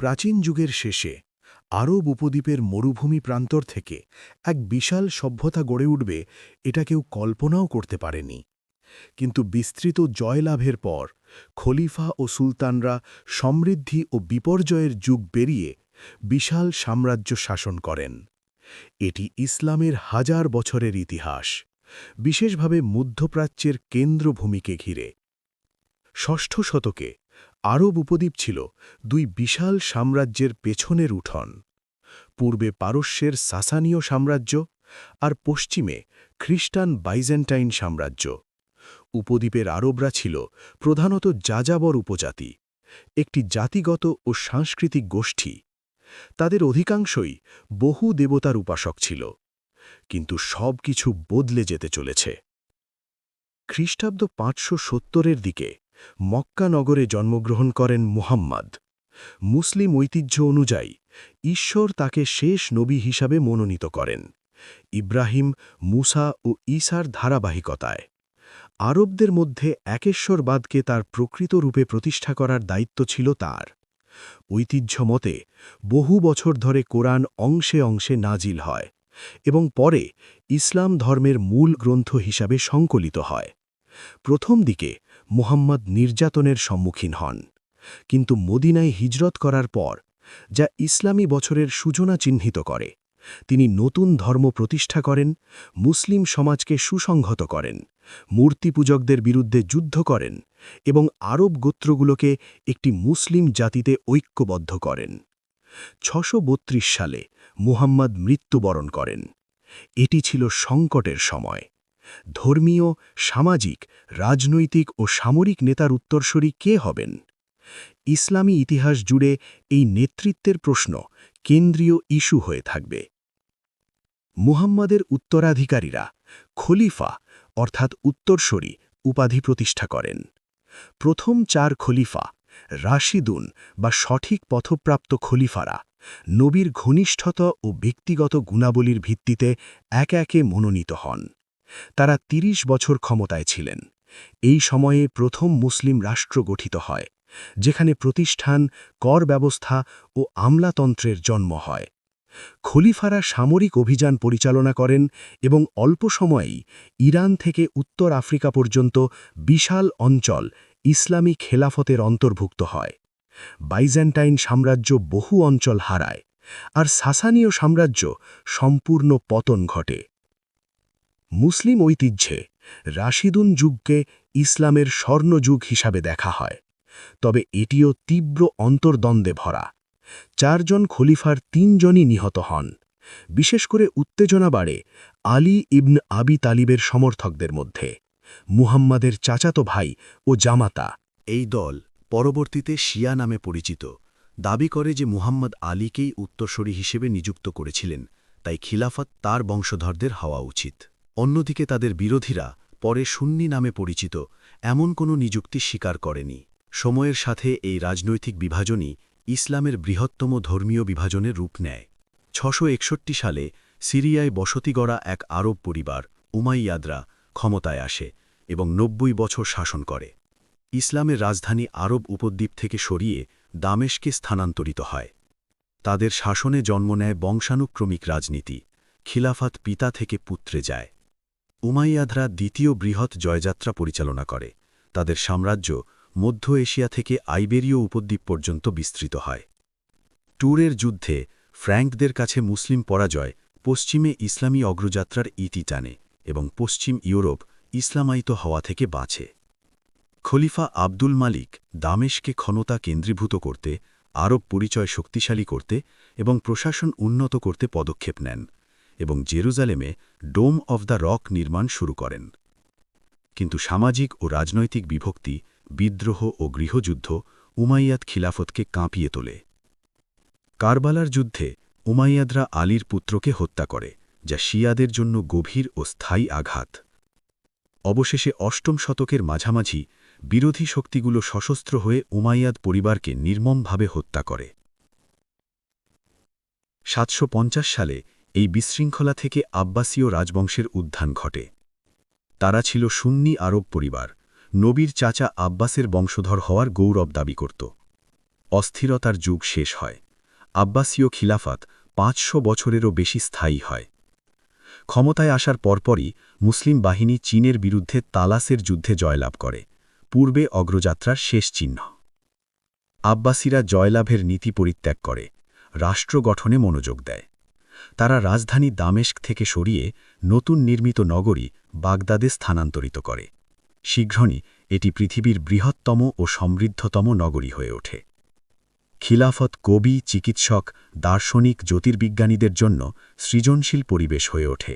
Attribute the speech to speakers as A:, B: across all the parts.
A: প্রাচীন যুগের শেষে, আরব উপদ্বীপের মরুভূমি প্রান্তর থেকে এক বিশাল সভ্যতা গড়ে উঠবে এটা কেউ কল্পনাও করতে পারেনি। কিন্তু বিস্তৃত জয়লাভের পর, খলিফা ও সুলতানরা সমৃদ্ধি ও বিপর্যয়ের যুগ বেরিয়ে বিশাল সাম্রাজ্য শাসন করেন। এটি ইসলামের হাজার বছরের ইতিহাস, বিশেষভাবে মধ্যপ্রাচ্যের কেন্দ্রভূমিকে ঘিরে। ষষ্ঠ শতকে আরব উপদ্বীপ ছিল দুই বিশাল সাম্রাজ্যের পেছনের উঠন। পূর্বে পারস্যের সাসানীয় সাম্রাজ্য আর পশ্চিমে খ্রিস্টান বাইজেন্টাইন সাম্রাজ্য। উপদ্বীপের আরবরা ছিল প্রধানত যাযাবর উপজাতি, একটি জাতিগত ও সাংস্কৃতিক গোষ্ঠী। তাদের অধিকাংশই বহু দেবতার উপাসক ছিল, কিন্তু সব কিছু বদলে যেতে চলেছে। খ্রিস্টাব্দ পাঁচশো সত্তরের দিকে মক্কা নগরে জন্মগ্রহণ করেন মুহাম্মদ। মুসলিম ঐতিহ্য অনুযায়ী ঈশ্বর তাকে শেষ নবী হিসাবে মনোনীত করেন। ইব্রাহিম, মুসা ও ঈসার ধারাবাহিকতায়। আরবদের মধ্যে একেশ্বরবাদকে তার প্রকৃত রূপে প্রতিষ্ঠা করার দায়িত্ব ছিল তার। ঐতিহ্য মতে বহু বছর ধরে কোরআন অংশে অংশে নাজিল হয় এবং পরে ইসলাম ধর্মের মূল গ্রন্থ হিসাবে সংকলিত হয়। প্রথম দিকে মুহাম্মদ নির্যাতনের সম্মুখীন হন। কিন্তু মদিনায় হিজরত করার পর, যা ইসলামী বছরের সূচনা চিহ্নিত করে, তিনি নতুন ধর্ম প্রতিষ্ঠা করেন, মুসলিম সমাজকে সুসংহত করেন মূর্তি পূজকদের বিরুদ্ধে যুদ্ধ করেন এবং আরব গোত্রগুলোকে একটি মুসলিম জাতিতে ঐক্যবদ্ধ করেন। ছশো সালে মুহাম্মদ মৃত্যুবরণ করেন। এটি ছিল সংকটের সময়। ধর্মীয়, সামাজিক, রাজনৈতিক ও সামরিক নেতার উত্তরসূরি কে হবেন? ইসলামী ইতিহাস জুড়ে এই নেতৃত্বের প্রশ্ন কেন্দ্রীয় ইস্যু হয়ে থাকবে। মুহাম্মাদের উত্তরাধিকারীরা খলিফা অর্থাৎ উত্তরসূরি উপাধি প্রতিষ্ঠা করেন। প্রথম চার খলিফা রাশিদুন বা সঠিক পথপ্রাপ্ত খলিফারা নবীর ঘনিষ্ঠতা ও ব্যক্তিগত গুণাবলীর ভিত্তিতে একে একে মনোনীত হন। তারা ৩০ বছর ক্ষমতায় ছিলেন। এই সময়ে প্রথম মুসলিম রাষ্ট্র গঠিত হয়, যেখানে প্রতিষ্ঠান, কর ব্যবস্থা ও আমলাতন্ত্রের জন্ম হয়। খলিফারা সামরিক অভিযান পরিচালনা করেন এবং অল্প সময়েই ইরান থেকে উত্তর আফ্রিকা পর্যন্ত বিশাল অঞ্চল ইসলামী খেলাফতের অন্তর্ভুক্ত হয়। বাইজ্যান্টাইন সাম্রাজ্য বহু অঞ্চল হারায়, আর সাসানীয় সাম্রাজ্য সম্পূর্ণ পতন ঘটে। মুসলিম ঐতিহ্যে রাশিদুন যুগকে ইসলামের স্বর্ণযুগ হিসাবে দেখা হয়। তবে এটিও তীব্র অন্তর্দ্বন্দ্বে ভরা। চারজন খলিফার তিনজনই নিহত হন। বিশেষ করে উত্তেজনা বাড়ে আলী ইবন আবি তালিবের সমর্থকদের মধ্যে। মুহাম্মাদের চাচাতো ভাই ও জামাতা।
B: এই দল পরবর্তীতে শিয়া নামে পরিচিত। দাবি করে যে মুহাম্মদ আলীকেই উত্তরসূরি হিসেবে নিযুক্ত করেছিলেন, তাই খিলাফত তার বংশধরদের হওয়া উচিত। অন্যদিকে তাদের বিরোধীরা পরে সুন্নি নামে পরিচিত এমন কোনো নিযুক্তি স্বীকার করেনি। সময়ের সাথে এই রাজনৈতিক বিভাজনই ইসলামের বৃহত্তম ধর্মীয় বিভাজনের রূপ নেয়। ছশো সালে সিরিয়ায় বসতি গড়া এক আরব পরিবার, উমাইয়াদরা, ক্ষমতায় আসে এবং নব্বই বছর শাসন করে। ইসলামের রাজধানী আরব উপদ্বীপ থেকে সরিয়ে দামেশকে স্থানান্তরিত হয়। তাদের শাসনে জন্ম নেয় বংশানুক্রমিক রাজনীতি, খিলাফাত পিতা থেকে পুত্রে যায়। উমাইয়াদরা দ্বিতীয় বৃহৎ জয়যাত্রা পরিচালনা করে। তাদের সাম্রাজ্য মধ্য এশিয়া থেকে আইবেরীয় উপদ্বীপ পর্যন্ত বিস্তৃত হয়। ট্যুরের যুদ্ধে ফ্র্যাঙ্কদের কাছে মুসলিম পরাজয় পশ্চিমে ইসলামী অগ্রযাত্রার ইতি টানে এবং পশ্চিম ইউরোপ ইসলামায়িত হওয়া থেকে বাঁচে। খলিফা আব্দুল মালিক দামেশকে ক্ষমতা কেন্দ্রীভূত করতে, আরব পরিচয় শক্তিশালী করতে এবং প্রশাসন উন্নত করতে পদক্ষেপ নেন। এবং জেরুজালেমে ডোম অব দ্য রক নির্মাণ শুরু করেন। কিন্তু সামাজিক ও রাজনৈতিক বিভক্তি, বিদ্রোহ ও গৃহযুদ্ধ উমাইয়াদ খিলাফতকে কাঁপিয়ে তোলে। কারবালার যুদ্ধে উমাইয়াদরা আলীর পুত্রকে হত্যা করে, যা শিয়াদের জন্য গভীর ও স্থায়ী আঘাত। অবশেষে অষ্টম শতকের মাঝামাঝি বিরোধী শক্তিগুলো সশস্ত্র হয়ে উমাইয়াদ পরিবারকে নির্মমভাবে হত্যা করে। সাতশো পঞ্চাশ সালে এই বিশৃঙ্খলা থেকে আব্বাসীয় রাজবংশের উত্থান ঘটে। তারা ছিল সুন্নি আরব পরিবার। নবীর চাচা আব্বাসের বংশধর হওয়ার গৌরব দাবি করত। অস্থিরতার যুগ শেষ হয়। আব্বাসীয় খিলাফাত পাঁচশো বছরেরও বেশি স্থায়ী হয়। ক্ষমতায় আসার পরপরই মুসলিম বাহিনী চীনের বিরুদ্ধে তালাসের যুদ্ধে জয়লাভ করে। পূর্বে অগ্রযাত্রার শেষ চিহ্ন। আব্বাসীরা জয়লাভের নীতি পরিত্যাগ করে। রাষ্ট্র গঠনে মনোযোগ দেয়। তারা রাজধানী দামেস্ক থেকে সরিয়ে নতুন নির্মিত নগরী বাগদাদে স্থানান্তরিত করে। শীঘ্রই এটি পৃথিবীর বৃহত্তম ও সমৃদ্ধতম নগরী হয়ে ওঠে। খিলাফত কবি, চিকিৎসক, দার্শনিক, জ্যোতির্বিজ্ঞানীদের জন্য সৃজনশীল পরিবেশ হয়ে ওঠে।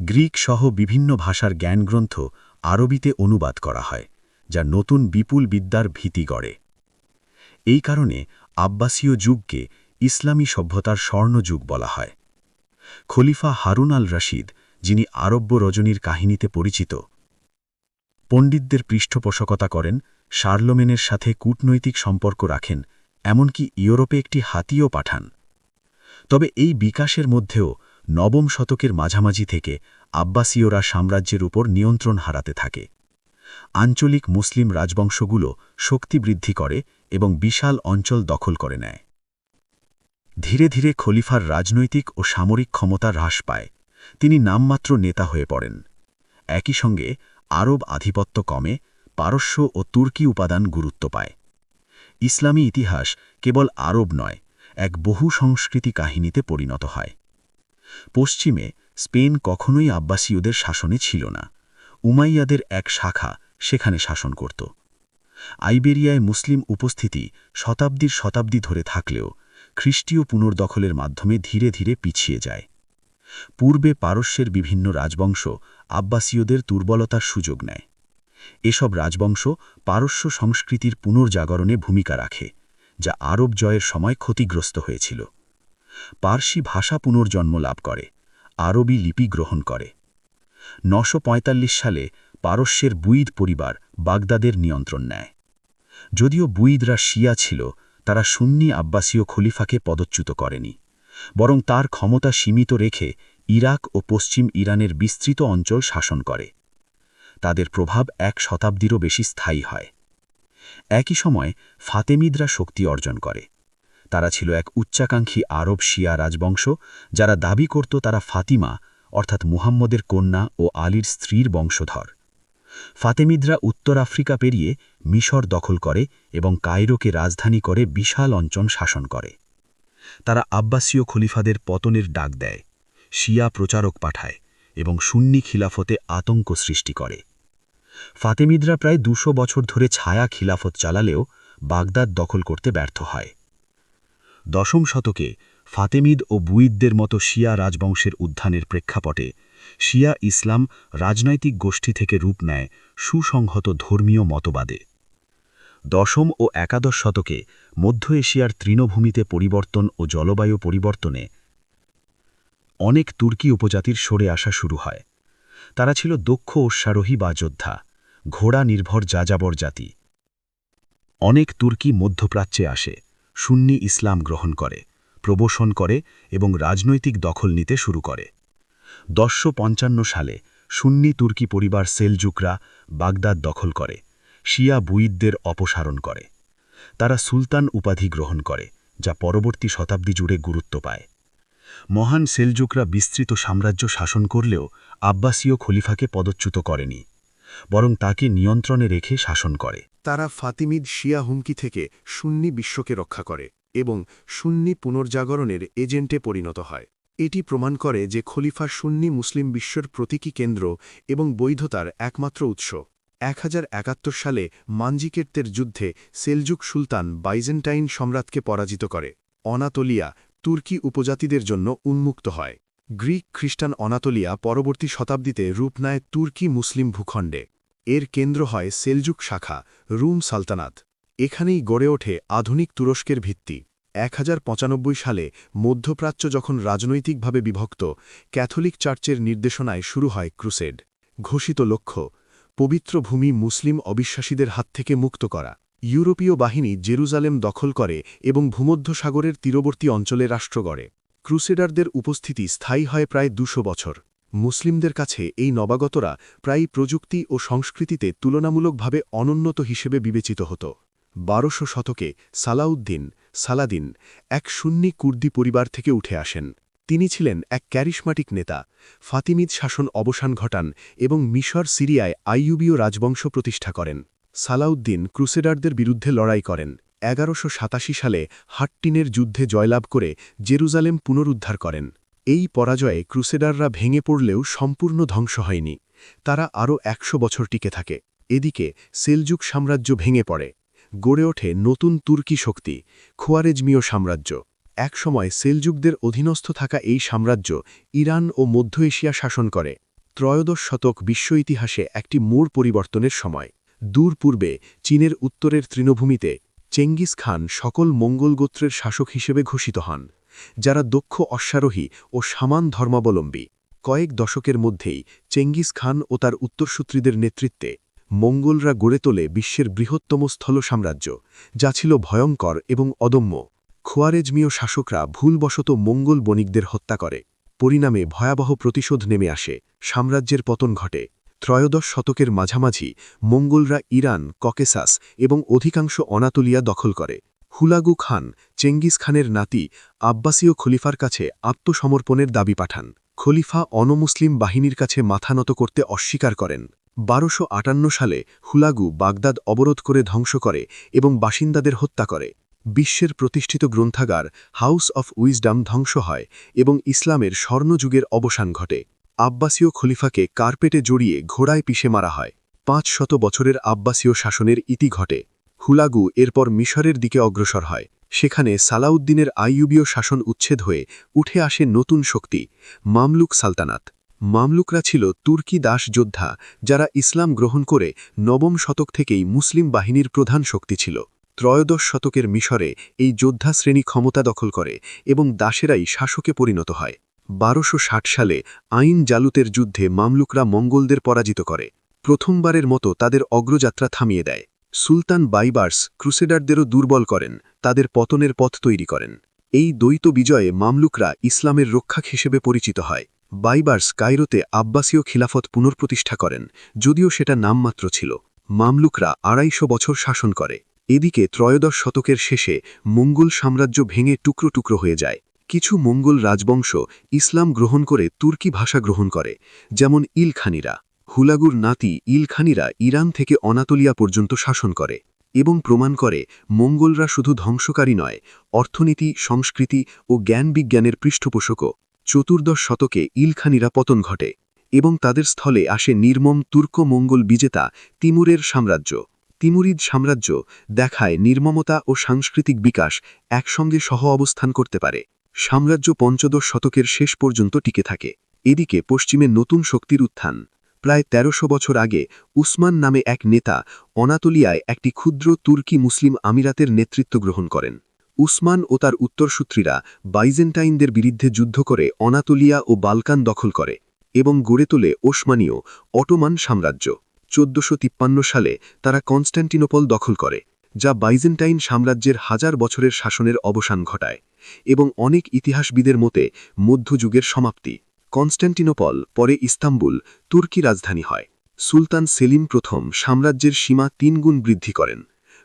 B: গ্রিক সহ বিভিন্ন ভাষার জ্ঞানগ্রন্থ আরবিতে অনুবাদ করা হয়, যা নতুন বিপুল বিদ্যার ভীতি গড়ে। এই কারণে আব্বাসীয় যুগকে ইসলামী সভ্যতার স্বর্ণযুগ বলা হয়। খলিফা হারুন আল রশিদ যিনি আরব্য রজনীর কাহিনীতে পরিচিত, পণ্ডিতদের পৃষ্ঠপোষকতা করেন, শার্লোমেনের সাথে কূটনৈতিক সম্পর্ক রাখেন, এমনকি ইউরোপে একটি হাতিও পাঠান। তবে এই বিকাশের মধ্যেও নবম শতকের মাঝামাঝি থেকে আব্বাসীয়রা সাম্রাজ্যের উপর নিয়ন্ত্রণ হারাতে থাকে। আঞ্চলিক মুসলিম রাজবংশগুলো শক্তি বৃদ্ধি করে এবং বিশাল অঞ্চল দখল করে নেয়। ধীরে ধীরে খলিফার রাজনৈতিক ও সামরিক ক্ষমতা হ্রাস পায়। তিনি নামমাত্র নেতা হয়ে পড়েন। একই সঙ্গে আরব আধিপত্য কমে পারস্য ও তুর্কি উপাদান গুরুত্ব পায়। ইসলামী ইতিহাস কেবল আরব নয়, এক বহু সংস্কৃতি কাহিনীতে পরিণত হয়। পশ্চিমে স্পেন কখনোই আব্বাসীয়দের শাসনে ছিল না। উমাইয়াদের এক শাখা সেখানে শাসন করত। আইবেরিয়ায় মুসলিম উপস্থিতি শতাব্দীর শতাব্দী ধরে থাকলেও খ্রিস্টীয় পুনর্দখলের মাধ্যমে ধীরে ধীরে পিছিয়ে যায়। পূর্বে পারস্যের বিভিন্ন রাজবংশ আব্বাসীয়দের দুর্বলতার সুযোগ নেয়। এসব রাজবংশ পারস্য সংস্কৃতির পুনর্জাগরণে ভূমিকা রাখে, যা আরব জয়ের সময় ক্ষতিগ্রস্ত হয়েছিল। পার্সি ভাষা পুনর্জন্ম লাভ করে, আরবি লিপি গ্রহণ করে। নশো সালে পারস্যের বুইদ পরিবার বাগদাদের নিয়ন্ত্রণ নেয়। যদিও বুইদরা শিয়া ছিল তারা সুন্নি আব্বাসীয় খলিফাকে পদচ্যুত করেনি, বরং তার ক্ষমতা সীমিত রেখে ইরাক ও পশ্চিম ইরানের বিস্তৃত অঞ্চল শাসন করে। তাদের প্রভাব এক শতাব্দীরও বেশি স্থায়ী হয়। একই সময় ফাতেমিদরা শক্তি অর্জন করে। তারা ছিল এক উচ্চাকাঙ্ক্ষী আরব শিয়া রাজবংশ, যারা দাবি করত তারা ফাতিমা, অর্থাৎ মুহাম্মদের কন্যা ও আলীর স্ত্রীর বংশধর। ফাতেমিদরা উত্তর আফ্রিকা পেরিয়ে মিশর দখল করে এবং কায়রোকে রাজধানী করে বিশাল অঞ্চল শাসন করে। তারা আব্বাসীয় খলিফাদের পতনের ডাক দেয়, শিয়া প্রচারক পাঠায় এবং সুন্নি খিলাফতে আতঙ্ক সৃষ্টি করে। ফাতেমিদরা প্রায় দুশো বছর ধরে ছায়া খিলাফত চালালেও বাগদাদ দখল করতে ব্যর্থ হয়। দশম শতকে ফাতেমিদ ও বুইদদের মতো শিয়া রাজবংশের উত্থানের প্রেক্ষাপটে শিয়া ইসলাম রাজনৈতিক গোষ্ঠী থেকে রূপ নেয় সুসংহত ধর্মীয় মতবাদে। দশম ও একাদশ শতকে মধ্য এশিয়ার তৃণভূমিতে পরিবর্তন ও জলবায়ু পরিবর্তনে অনেক তুর্কি উপজাতির সরে আসা শুরু হয়। তারা ছিল দক্ষ অশ্বারোহী বা যোদ্ধা, ঘোড়া নির্ভর যাযাবর জাতি। অনেক তুর্কি মধ্যপ্রাচ্যে আসে, সুন্নি ইসলাম গ্রহণ করে প্রবশন করে এবং রাজনৈতিক দখল নিতে শুরু করে। দশশো সালে সুন্নি তুর্কি পরিবার সেলজুকরা বাগদাদ দখল করে, শিয়া বুইদদের অপসারণ করে। তারা সুলতান উপাধি গ্রহণ করে, যা পরবর্তী শতাব্দী জুড়ে গুরুত্ব পায়। মহান সেলজুকরা বিস্তৃত সাম্রাজ্য শাসন করলেও আব্বাসীয় খলিফাকে পদচ্যুত করেনি, বরং তাকে নিয়ন্ত্রণে রেখে শাসন করে।
A: তারা ফাতিমিদ শিয়া হুমকি থেকে সুন্নি বিশ্বকে রক্ষা করে এবং সুন্নি পুনর্জাগরণের এজেন্টে পরিণত হয়। এটি প্রমাণ করে যে খলিফা সুন্নি মুসলিম বিশ্বের প্রতীকী কেন্দ্র এবং বৈধতার একমাত্র উৎস। এক হাজার একাত্তর সালে মানজিকের্তের যুদ্ধে সেলজুক সুলতান বাইজেন্টাইন সম্রাটকে পরাজিত করে। অনাতোলিয়া তুর্কি উপজাতিদের জন্য উন্মুক্ত হয়। গ্রিক খ্রিস্টান অনাতোলিয়া পরবর্তী শতাব্দীতে রূপ নেয় তুর্কি মুসলিম ভূখণ্ডে। এর কেন্দ্র হয় সেলজুক শাখা, রুম সালতানাত। এখানেই গড়ে ওঠে আধুনিক তুরস্কের ভিত্তি। এক হাজার পঁচানব্বই সালে মধ্যপ্রাচ্য যখন রাজনৈতিকভাবে বিভক্ত, ক্যাথলিক চার্চের নির্দেশনায় শুরু হয় ক্রুসেড, ঘোষিত লক্ষ্য, পবিত্র ভূমি মুসলিম অবিশ্বাসীদের হাত থেকে মুক্ত করা। ইউরোপীয় বাহিনী জেরুজালেম দখল করে এবং ভূমধ্যসাগরের তীরবর্তী অঞ্চলে রাষ্ট্র গড়ে। ক্রুসেডারদের উপস্থিতি স্থায়ী হয় প্রায় দুশো বছর। মুসলিমদের কাছে এই নবাগতরা প্রায় প্রযুক্তি ও সংস্কৃতিতে তুলনামূলকভাবে অনুন্নত হিসেবে বিবেচিত হতো। বারোশো শতকে সালাউদ্দিন সালাদিন এক সুন্নি কুর্দি পরিবার থেকে উঠে আসেন। তিনি ছিলেন এক ক্যারিশমাটিক নেতা। ফাতিমিদ শাসন অবসান ঘটান এবং মিশর সিরিয়ায় আইয়ুবীয় রাজবংশ প্রতিষ্ঠা করেন। সালাউদ্দিন ক্রুসেডারদের বিরুদ্ধে লড়াই করেন। এগারোশো সালে হাট্টিনের যুদ্ধে জয়লাভ করে জেরুজালেম পুনরুদ্ধার করেন। এই পরাজয়ে ক্রুসেডাররা ভেঙে পড়লেও সম্পূর্ণ ধ্বংস হয়নি। তারা আরও একশো বছর টিকে থাকে। এদিকে সেলজুক সাম্রাজ্য ভেঙে পড়ে। গড়ে ওঠে নতুন তুর্কি শক্তি, খোয়ারেজমীয় সাম্রাজ্য। একসময় সেলজুকদের অধীনস্থ থাকা এই সাম্রাজ্য ইরান ও মধ্য এশিয়া শাসন করে। ত্রয়োদশ শতক বিশ্ব ইতিহাসে একটি মোড় পরিবর্তনের সময়। দূর পূর্বে চীনের উত্তরের তৃণভূমিতে চেঙ্গিস খান সকল মঙ্গল গোত্রের শাসক হিসেবে ঘোষিত হন, যারা দক্ষ অশ্বারোহী ও সামান ধর্মাবলম্বী। কয়েক দশকের মধ্যেই চেঙ্গিস খান ও তার উত্তরসূত্রীদের নেতৃত্বে মঙ্গলরা গড়ে তোলে বিশ্বের বৃহত্তম স্থল সাম্রাজ্য, যা ছিল ভয়ঙ্কর এবং অদম্য। খোয়ারেজমীয় শাসকরা ভুলবশত মঙ্গল বণিকদের হত্যা করে। পরিণামে ভয়াবহ প্রতিশোধ নেমে আসে। সাম্রাজ্যের পতন ঘটে। ত্রয়োদশ শতকের মাঝামাঝি মঙ্গলরা ইরান, ককেসাস এবং অধিকাংশ অনাতুলিয়া দখল করে। হুলাগু খান চেঙ্গিস খানের নাতি, আব্বাসীয় খলিফার কাছে আত্মসমর্পণের দাবি পাঠান। খলিফা অনমুসলিম বাহিনীর কাছে মাথা নত করতে অস্বীকার করেন। বারোশো সালে হুলাগু বাগদাদ অবরোধ করে ধ্বংস করে এবং বাসিন্দাদের হত্যা করে। বিশ্বের প্রতিষ্ঠিত গ্রন্থাগার হাউস অফ উইজডাম ধ্বংস হয় এবং ইসলামের স্বর্ণযুগের অবসান ঘটে। আব্বাসীয় খলিফাকে কার্পেটে জড়িয়ে ঘোড়ায় পিষে মারা হয়। পাঁচ শত বছরের আব্বাসীয় শাসনের ইতি ঘটে। হুলাগু এরপর মিশরের দিকে অগ্রসর হয়। সেখানে সালাউদ্দিনের আইয়ুবীয় শাসন উচ্ছেদ হয়ে উঠে আসে নতুন শক্তি, মামলুক সালতানাত। মামলুকরা ছিল তুর্কি দাস যোদ্ধা, যারা ইসলাম গ্রহণ করে নবম শতক থেকেই মুসলিম বাহিনীর প্রধান শক্তি ছিল। ত্রয়োদশ শতকের মিশরে এই যোদ্ধা শ্রেণি ক্ষমতা দখল করে এবং দাসেরাই শাসকে পরিণত হয়। বারোশো সালে আইন জালুতের যুদ্ধে মামলুকরা মঙ্গলদের পরাজিত করে। প্রথমবারের মতো তাদের অগ্রযাত্রা থামিয়ে দেয়। সুলতান বাইবার্স ক্রুসেডারদেরও দুর্বল করেন, তাদের পতনের পথ তৈরি করেন। এই দ্বৈত বিজয়ে মামলুকরা ইসলামের রক্ষাক হিসেবে পরিচিত হয়। বাইবার্স কায়রোতে আব্বাসীয় খিলাফত পুনঃপ্রতিষ্ঠা করেন, যদিও সেটা নামমাত্র ছিল। মামলুকরা আড়াইশো বছর শাসন করে। এদিকে ত্রয়োদশ শতকের শেষে মঙ্গল সাম্রাজ্য ভেঙে টুকরো টুকরো হয়ে যায়। কিছু মঙ্গল রাজবংশ ইসলাম গ্রহণ করে তুর্কি ভাষা গ্রহণ করে, যেমন ইলখানিরা। হুলাগুর নাতি ইলখানিরা ইরান থেকে অনাতলিয়া পর্যন্ত শাসন করে এবং প্রমাণ করে, মঙ্গলরা শুধু ধ্বংসকারী নয়, অর্থনীতি, সংস্কৃতি ও জ্ঞান বিজ্ঞানের পৃষ্ঠপোষকও। চতুর্দশ শতকে ইলখানিরা পতন ঘটে এবং তাদের স্থলে আসে নির্মম তুর্ক মঙ্গল বিজেতা তিমুরের সাম্রাজ্য। তিমুরিদ সাম্রাজ্য দেখায় নির্মমতা ও সাংস্কৃতিক বিকাশ একসঙ্গে সহ অবস্থান করতে পারে। সাম্রাজ্য পঞ্চদশ শতকের শেষ পর্যন্ত টিকে থাকে। এদিকে পশ্চিমে নতুন শক্তির উত্থান। প্রায় তেরোশো বছর আগে উসমান নামে এক নেতা অনাতলিয়ায় একটি ক্ষুদ্র তুর্কি মুসলিম আমিরাতের নেতৃত্ব গ্রহণ করেন। উসমান ও তার উত্তরসূত্রীরা বাইজেন্টাইনদের বিরুদ্ধে যুদ্ধ করে অনাতলিয়া ও বালকান দখল করে এবং গড়ে তোলে ওসমানীয় অটোমান সাম্রাজ্য। চোদ্দশো সালে তারা কনস্ট্যান্টিনোপল দখল করে, যা বাইজেন্টাইন সাম্রাজ্যের হাজার বছরের শাসনের অবসান ঘটায় এবং অনেক ইতিহাসবিদের মতে মধ্যযুগের সমাপ্তি। কনস্ট্যান্টিনোপল পরে ইস্তাম্বুল, তুর্কি রাজধানী হয়। সুলতান সেলিম প্রথম সাম্রাজ্যের সীমা তিনগুণ বৃদ্ধি করেন।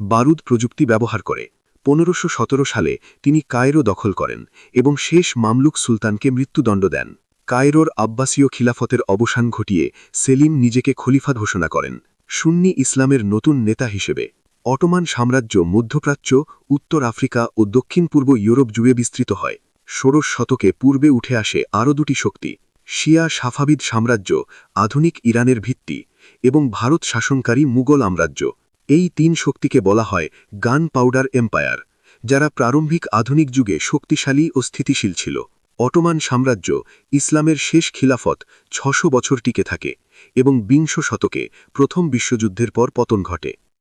A: বারুদ প্রযুক্তি ব্যবহার করে। পনেরোশো সালে তিনি কায়রো দখল করেন এবং শেষ মামলুক সুলতানকে মৃত্যুদণ্ড দেন। কায়রোর আব্বাসীয় খিলাফতের অবসান ঘটিয়ে সেলিম নিজেকে খলিফা ঘোষণা করেন, সুন্নি ইসলামের নতুন নেতা হিসেবে। অটোমান সাম্রাজ্য মধ্যপ্রাচ্য, উত্তর আফ্রিকা ও দক্ষিণ পূর্ব ইউরোপ জুড়ে বিস্তৃত হয়। ষোড়শ শতকে পূর্বে উঠে আসে আরও দুটি শক্তি, শিয়া সাফাবিদ সাম্রাজ্য, আধুনিক ইরানের ভিত্তি এবং ভারত শাসনকারী মুঘল সাম্রাজ্য। এই তিন শক্তিকে বলা হয় গান পাউডার এম্পায়ার, যারা প্রারম্ভিক আধুনিক যুগে শক্তিশালী ও স্থিতিশীল ছিল। অটোমান সাম্রাজ্য ইসলামের শেষ খিলাফত ছশো বছর টিকে থাকে এবং বিংশ শতকে প্রথম বিশ্বযুদ্ধের পর পতন ঘটে।